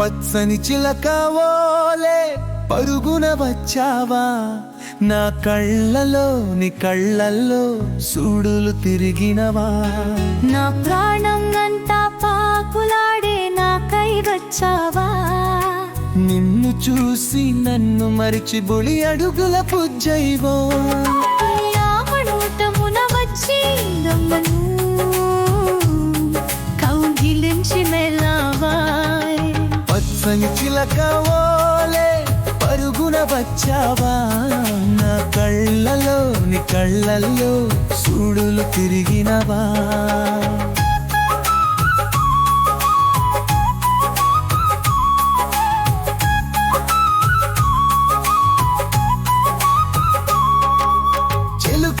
పచ్చని చిలకవోలే పరుగున వచ్చావా? నా కళ్ళలో నీ కళ్ళల్లో సూడులు తిరిగినవా? నా ప్రాణం అంతా పాకులాడే నాకై వచ్చావా? నిన్ను చూసి నన్ను మరిచి బుడి అడుగుల పుజ్జైవో వచ్చి పచ్చని చిలకవోలే పరుగున వచ్చావా? నా కళ్ళలో నీ కళ్ళల్లో సూడులు తిరిగినవా?